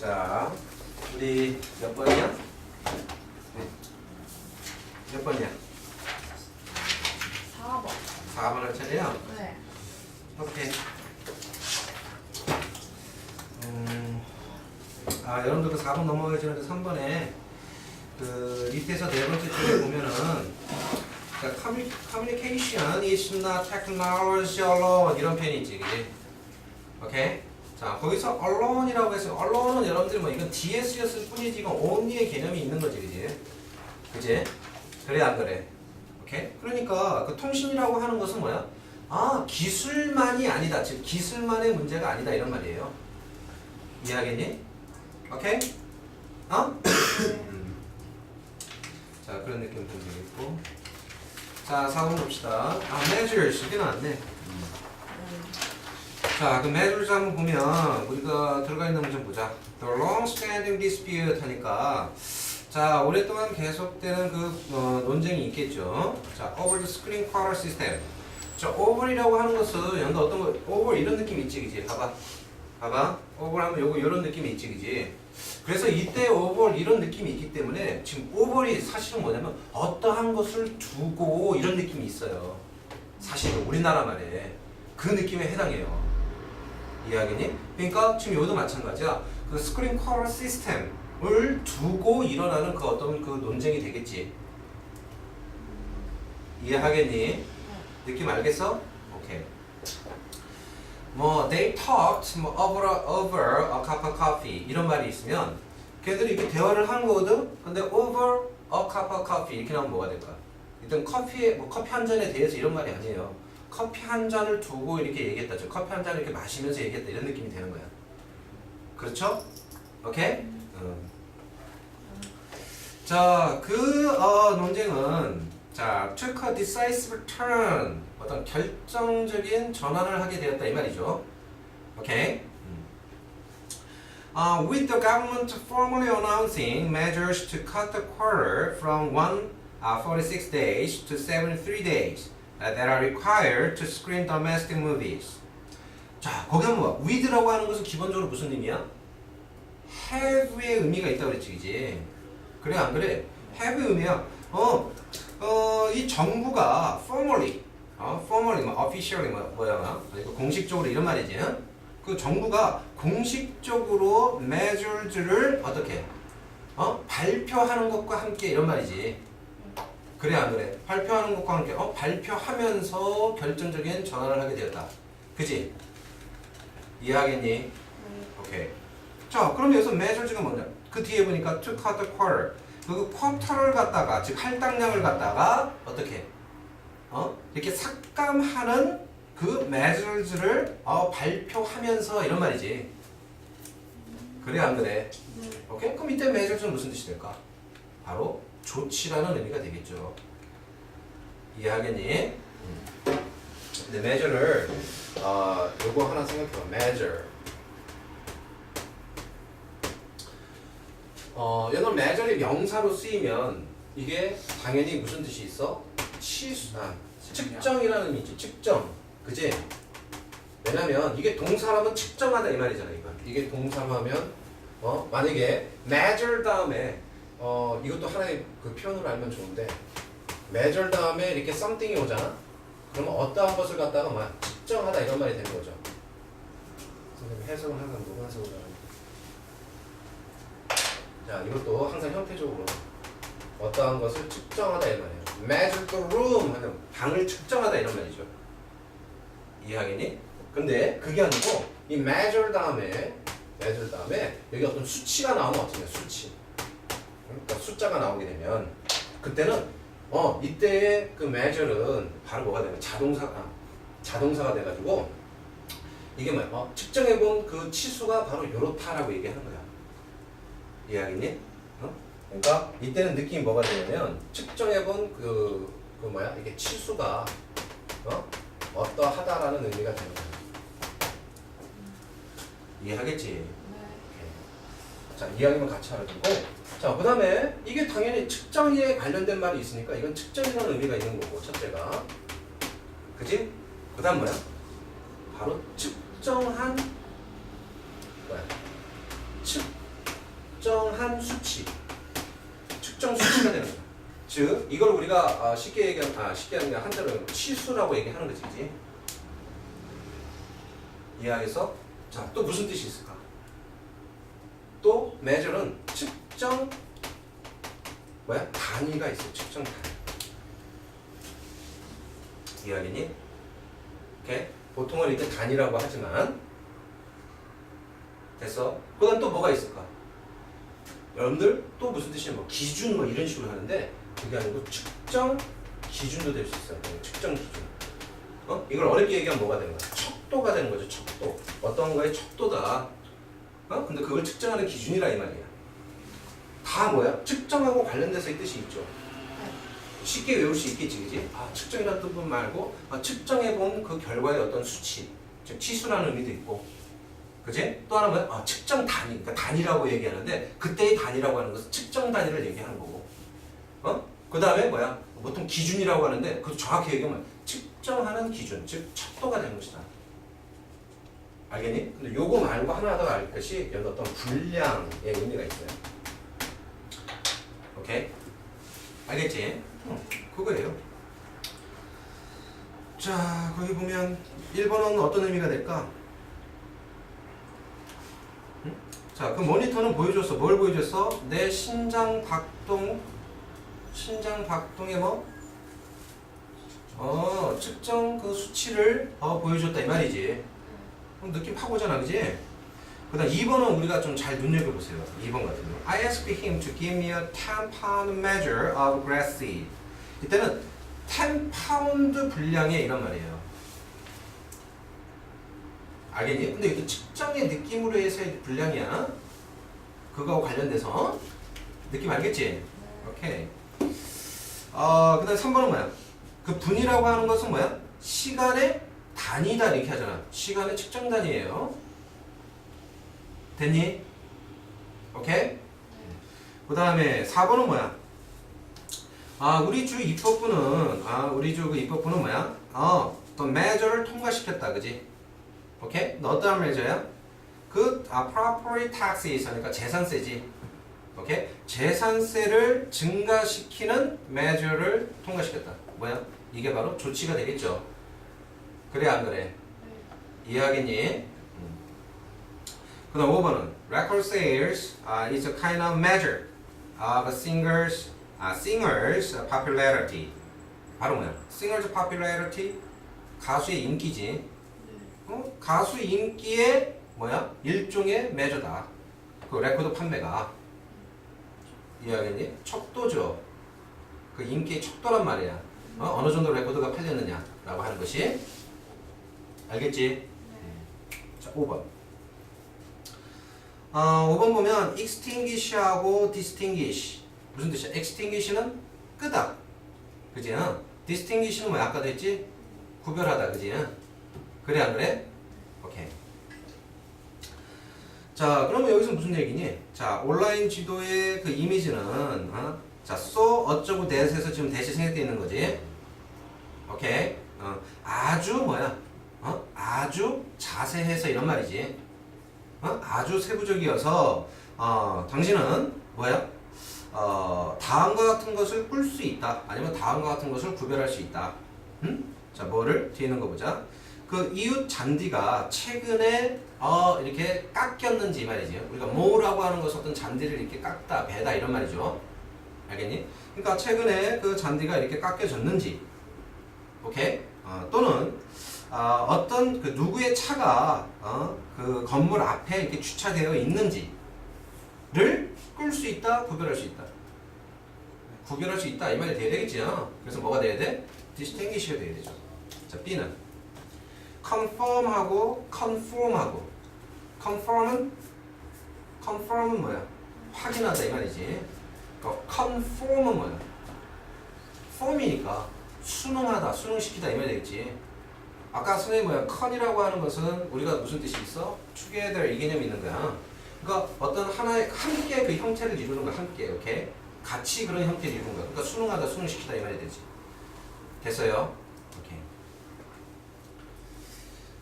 자, 우리 몇 번이야? 네. 몇 번이야? 4번. 4번 할 차례야? 네. 오케이. 음, 아, 여러분들도 4번 넘어가기 전에 3번에 그 밑에서 네 번째 줄에 보면은 자, 커뮤, communication is not technology alone 이런 표현이 있지, 그지? 오케이? 자, 거기서 alone이라고 해서 alone은 여러분들이 뭐 이건 DS였을 뿐이지 이건 only의 개념이 있는 거지, 그지? 그지? 그래 안 그래? 오케이? 그러니까 그 통신이라고 하는 것은 뭐야? 아 기술만이 아니다. 즉 기술만의 문제가 아니다 이런 말이에요. 이해하겠니? 오케이? 어? 음. 자 그런 느낌 좀 되겠고. 자 4번 봅시다. 아 measures 이게 나왔네. 자, 그 measures 한번 보면 우리가 들어가 있는 문제 보자. The long-standing dispute 하니까 자 오랫동안 계속되는 그 어, 논쟁이 있겠죠. 자, over the screen quarter system. 자, over이라고 하는 것은 연도 어떤 거 over 이런 느낌 있지, 그지? 봐봐, 봐봐. over 하면 요거 이런 느낌이 있지, 그지? 그래서 이때 over 이런 느낌이 있기 때문에 지금 over이 사실은 뭐냐면 어떠한 것을 두고 이런 느낌이 있어요. 사실은 우리나라 말에 그 느낌에 해당해요. 이해하겠니? 그러니까 지금 여기도 마찬가지야. 그 스크린 컬러 시스템을 두고 일어나는 그 어떤 그 논쟁이 되겠지. 이해하겠니? 느낌 알겠어? 오케이. 뭐 they talked 뭐 over over a cup of coffee 이런 말이 있으면 걔들이 이렇게 대화를 하는 거거든. 근데 over a cup of coffee 이렇게 나오면 뭐가 될까? 일단 커피에 뭐 커피 한 잔에 대해서 이런 말이 아니에요. 커피 한 잔을 두고 이렇게 얘기했다. 즉 커피 한 잔을 이렇게 마시면서 얘기했다. 이런 느낌이 되는 거야. 그렇죠? 오케이? 음. 자, 그 어, 논쟁은 자, took a decisive turn. 어떤 결정적인 전환을 하게 되었다 이 말이죠. 오케이? 음. Uh, with the government formally announcing measures to cut the quarter from one uh, 46 days to 73 days uh, that are required to screen domestic movies. 자, 거기 한번 봐. with라고 하는 것은 기본적으로 무슨 의미야? have의 의미가 있다고 그랬지, 그지? 그래, 안 그래? have의 의미야. 어, 어, 이 정부가 formally, 어, formally, 뭐, officially, 뭐, 뭐야, 이거 공식적으로 이런 말이지. 응? 그 정부가 공식적으로 measures를 어떻게, 어, 발표하는 것과 함께 이런 말이지. 그래, 안 그래? 발표하는 것과 함께, 어, 발표하면서 결정적인 전환을 하게 되었다. 그지? 이해하겠니? 오케이. 자, 그럼 여기서 measures가 뭐냐? 그 뒤에 보니까 to cut the quarter. 그 쿼터를 갖다가 즉 할당량을 갖다가 어떻게 어 이렇게 삭감하는 그 measures를 어, 발표하면서 이런 말이지. 그래 안 그래? 오케이? 그럼 이때 measures는 무슨 뜻이 될까? 바로 조치라는 의미가 되겠죠. 이해하겠니? 음. 근데 measure를 어, 요거 하나 생각해봐. measure. 어, 얘는 measure이 명사로 쓰이면 이게 당연히 무슨 뜻이 있어? 치수, 아, 측정이라는 의미지. 측정. 그지? 왜냐면 이게 동사라면 측정하다 이 말이잖아, 이거. 이게 동사하면 어, 만약에 measure 다음에 어, 이것도 하나의 그 표현으로 알면 좋은데 measure 다음에 이렇게 something이 오잖아. 그러면 어떠한 것을 갖다가 막 측정하다 이런 말이 되는 거죠. 선생님 해석을 항상 누가 해석을 하는 자, 이것도 항상 형태적으로 어떠한 것을 측정하다 이런 말이에요. measure the room 하면 방을 측정하다 이런 말이죠. 이해하겠니? 근데 그게 아니고 이 measure 다음에 measure 다음에 여기 어떤 수치가 나오면 어떻게 해? 수치. 그러니까 숫자가 나오게 되면 그때는 어 이때의 그 measure는 바로 뭐가 되면 자동사 아, 자동사가 돼가지고 이게 뭐야? 어, 측정해본 그 치수가 바로 이렇다라고 얘기하는 거야. 이해하겠니? 어? 그러니까 이때는 느낌이 뭐가 되냐면 측정해본 그, 그 뭐야 이게 치수가 어? 어떠하다라는 의미가 되는 거야. 이해하겠지? 네. 자 이야기만 같이 알아두고 자 그 다음에 이게 당연히 측정에 관련된 말이 있으니까 이건 측정이라는 의미가 있는 거고 첫째가 그지? 그 다음 뭐야? 바로 측정한 뭐야? 측 측정한 수치. 측정 수치가 되는 거야. 즉 이걸 우리가 아, 쉽게 얘기하면 아, 쉽게 하는 게 한자로 치수라고 얘기하는 거지, 그지? 이해하겠어? 자, 또 무슨 뜻이 있을까? 또 measure는 측정 뭐야? 단위가 있어. 측정 단위. 이해하겠니? 오케이? 보통은 이렇게 단위라고 하지만 됐어? 그다음 또 뭐가 있을까? 여러분들 또 무슨 뜻이냐 뭐 기준 뭐 이런 식으로 하는데 그게 아니고 측정 기준도 될 수 있어요. 네, 측정 기준. 어? 이걸 어렵게 얘기하면 뭐가 되는 거야? 척도가 되는 거죠. 척도. 어떤 거의 척도다. 어? 근데 그걸 측정하는 기준이라 이 말이야. 다 뭐야? 측정하고 관련돼서 이 뜻이 있죠. 쉽게 외울 수 있겠지, 그지? 아, 측정이라는 뜻분 말고 아, 측정해본 그 결과의 어떤 수치, 즉 치수라는 의미도 있고, 그지? 또 하나 뭐야? 아, 측정 단위, 그러니까 단위라고 얘기하는데 그때의 단위라고 하는 것은 측정 단위를 얘기하는 거고, 어? 그 다음에 뭐야? 보통 기준이라고 하는데 그것도 정확히 얘기하면 측정하는 기준, 즉 척도가 되는 것이다. 알겠니? 근데 요거 말고 하나 더 알 것이 여기 어떤 분량의 의미가 있어요. 오케이? 알겠지? 응, 그거예요. 자, 거기 보면 1번은 어떤 의미가 될까? 응? 자, 그 모니터는 보여줬어. 뭘 보여줬어? 내 심장 박동, 심장 박동의 뭐? 어, 측정 그 수치를 어, 보여줬다 이 말이지. 그럼 느낌 파고잖아, 그지? 그 다음 2번은 우리가 좀 잘 눈여겨보세요. 2번 같은 경우. I asked him to give me a 10 pound measure of grass seed. 이때는 10 pound 분량의 이란 말이에요. 알겠니? 근데 이게 측정의 느낌으로 해서의 분량이야. 그거하고 관련돼서. 느낌 알겠지? 오케이. 어, 그 다음 3번은 뭐야? 그 분이라고 하는 것은 뭐야? 시간의 단위다 이렇게 하잖아. 시간의 측정 단위예요. 됐니? 오케이? 그 다음에 4번은 뭐야? 아, 우리 주 입법부는, 아, 우리 주 그 입법부는 뭐야? 어, 또 measure를 통과시켰다, 그지? 오케이? 너 어떠한 measure야? 그, 아, property taxes, 그러니까 재산세지. 오케이? 재산세를 증가시키는 measure를 통과시켰다. 뭐야? 이게 바로 조치가 되겠죠. 그래, 안 그래? 이해하겠니? 그 다음 5번은 record sales uh, is a kind of measure of a singer's uh, singer's popularity. 바로 뭐야? singer's popularity 가수의 인기지. 어? 가수 인기의 뭐야? 일종의 매저다. 그 레코드 판매가 이해하겠니? 척도죠. 그 인기의 척도란 말이야. 어? 어느 정도 레코드가 팔렸느냐 라고 하는 것이 알겠지? 자, 5번. 어, 5번 보면 extinguish하고 distinguish 무슨 뜻이야? extinguish는 끄다, 그지? 어? distinguish는 뭐야? 아까도 했지? 구별하다, 그지? 어? 그래 안 그래? 오케이. 자, 그러면 여기서 무슨 얘기니? 자, 온라인 지도의 그 이미지는 어? 자, so 어쩌고 that에서 지금 대시 생략되어 있는 거지. 오케이. 어, 아주 뭐야? 어? 아주 자세해서 이런 말이지. 어? 아주 세부적이어서 어, 당신은 뭐야? 어, 다음과 같은 것을 꿀 수 있다. 아니면 다음과 같은 것을 구별할 수 있다. 음? 자, 뭐를 뒤에 있는 거 보자. 그 이웃 잔디가 최근에 어, 이렇게 깎였는지 이 말이지. 우리가 뭐라고 하는 것은 어떤 잔디를 이렇게 깎다, 베다 이런 말이죠. 알겠니? 그러니까 최근에 그 잔디가 이렇게 깎여졌는지, 오케이? 어, 또는 어, 어떤 그 누구의 차가 어, 그 건물 앞에 이렇게 주차되어 있는지를 끌 수 있다, 구별할 수 있다. 구별할 수 있다 이 말이 돼야 되겠지요. 그래서 뭐가 돼야 돼? distinguish가 돼야 되죠. 자, B는 confirm하고 conform하고 confirm은 confirm은 뭐야? 확인하다 이 말이지. 그러니까 conform은 뭐야? form이니까 수능하다, 수능시키다 이 말이 되겠지. 아까 선생님 뭐야? con이라고 하는 것은 우리가 무슨 뜻이 있어? together 이 개념이 있는 거야. 그러니까 어떤 하나의 함께 그 형태를 이루는 거야, 함께, 오케이? 같이 그런 형태를 이루는 거야. 그러니까 수능하다, 수능시키다 이 말이 되지. 됐어요? 오케이.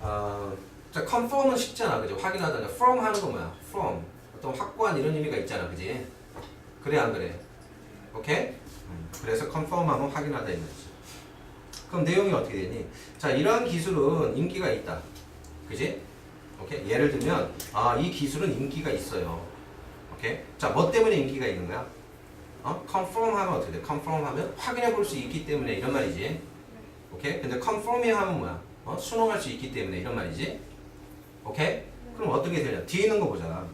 어, 자, confirm은 쉽잖아, 그죠? 확인하다. from 하는 거 뭐야? from. 어떤 확고한 이런 의미가 있잖아, 그지? 그래 안 그래? 오케이? 음, 그래서 confirm하면 확인하다 이런 거지. 그럼 내용이 어떻게 되니? 자, 이러한 기술은 인기가 있다. 그지? 오케이? 예를 들면, 아, 이 기술은 인기가 있어요. 오케이? 자, 뭐 때문에 인기가 있는 거야? 어? confirm 하면 어떻게 돼? confirm 하면 확인해 볼 수 있기 때문에 이런 말이지. 오케이? 근데 confirming 하면 뭐야? 어? 수능할 수 있기 때문에 이런 말이지. 오케이? 그럼 어떻게 되냐? 뒤에 있는 거 보자.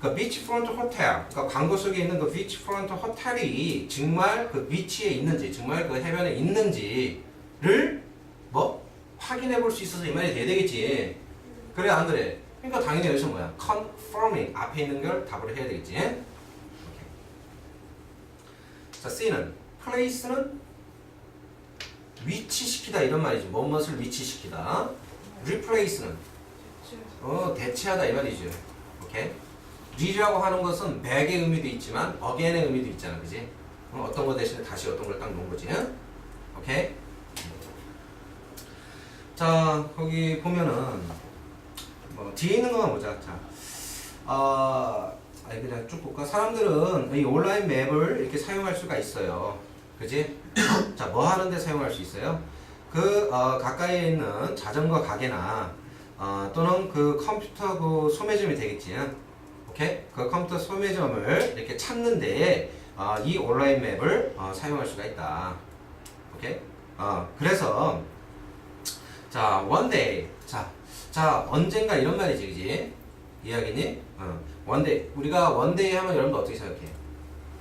그 비치프론트 호텔, 그러니까 광고 속에 있는 그 비치프론트 호텔이 정말 그 비치에 있는지, 정말 그 해변에 있는지 를 뭐 확인해 볼 수 있어서 이 말이 돼야 되겠지. 그래 안 그래? 그러니까 당연히 여기서 뭐야? confirming 앞에 있는 걸 답을 해야 되겠지. 오케이. 자, C는 place는 위치시키다 이런 말이지. 무엇을 위치시키다. replace는 어 대체하다 이 말이죠. 오케이. re라고 하는 것은 back의 의미도 있지만 again의 의미도 있잖아, 그지? 어, 어떤 거 대신에 다시 어떤 걸 딱 놓은 거지. 오케이. 자 거기 보면은 뭐 뒤에 있는 거만 보자. 자, 아, 아니 그냥 쭉 볼까? 사람들은 이 온라인 맵을 이렇게 사용할 수가 있어요. 그지? 자, 뭐 하는데 사용할 수 있어요? 그 어, 가까이에 있는 자전거 가게나 어, 또는 그 컴퓨터 그 소매점이 되겠지. 오케이? 그 컴퓨터 소매점을 이렇게 찾는데 어, 이 온라인 맵을 어, 사용할 수가 있다. 오케이? 어, 그래서 자, one day. 자, 자, 언젠가 이런 말이지, 그지? 이해하겠니? 어, one day. 우리가 one day 하면 여러분들 어떻게 생각해?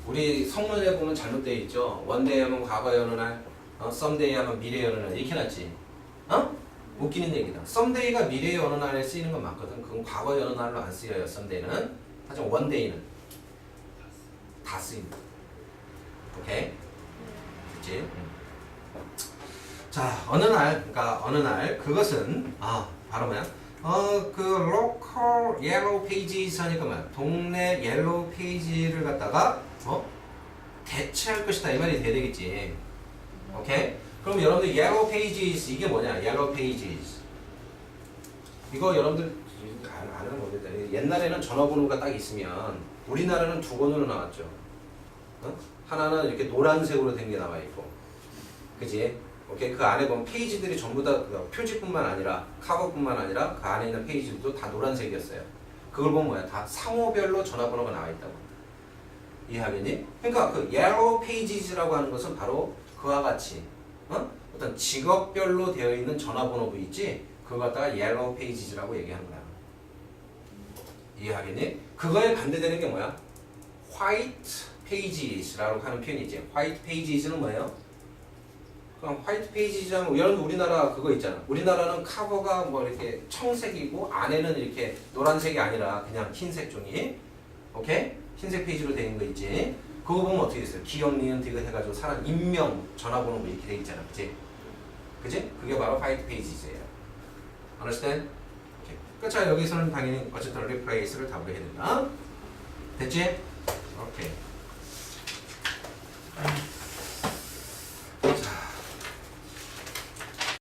우리 성문에 보면 잘못되어 있죠? one day 하면 과거의 어느 날, 어, someday 하면 미래의 어느 날, 이렇게 놨지? 어? 웃기는 얘기다. someday가 미래의 어느 날에 쓰이는 건 맞거든. 그건 과거의 어느 날로 안 쓰여요, someday는. 하지만 one day는 다 쓰인다. 오케이? 그치? 응. 자 어느 날 그러니까 어느 날 그것은 아 바로 뭐야? 어그 local yellow pages 하니까 뭐야 동네 옐로우 페이지를 갖다가 어? 대체할 것이다. 이 말이 돼야 되겠지. 오케이? 그럼 여러분들 yellow pages 이게 뭐냐? yellow pages 이거 여러분들 아- 아는 모르겠다? 옛날에는 전화번호가 딱 있으면 우리나라는 두 번으로 나왔죠. 어? 하나는 이렇게 노란색으로 된 게 나와 있고. 그지 오케이 그 안에 보면 페이지들이 전부 다그 표지뿐만 아니라 카버뿐만 아니라 그 안에 있는 페이지들도 다 노란색이었어요. 그걸 보면 뭐야 다 상호별로 전화번호가 나와 있다고 이해하겠니? 그러니까 그 yellow pages라고 하는 것은 바로 그와 같이 어? 어떤 직업별로 되어 있는 전화번호부 있지 그거 갖다가 yellow pages라고 얘기하는 거야. 이해하겠니? 그거에 반대되는 게 뭐야? white pages라고 하는 표현이 있지. white pages는 뭐예요? 그럼 화이트 페이지장 여러분 우리나라 그거 있잖아. 우리나라는 카버가 뭐 이렇게 청색이고 안에는 이렇게 노란색이 아니라 그냥 흰색 종이. 오케이? 흰색 페이지로 되어 있는 거 있지. 그거 보면 어떻게 됐어요? 기억, 니은, 디귿 해가지고 사람 인명, 전화번호 뭐 이렇게 돼 있잖아. 그치? 그치? 그게 바로 화이트 페이지예요. understand? 오케이. 그자 여기서는 당연히 어쨌든 replace를 답을 해야 된다. 됐지? 오케이.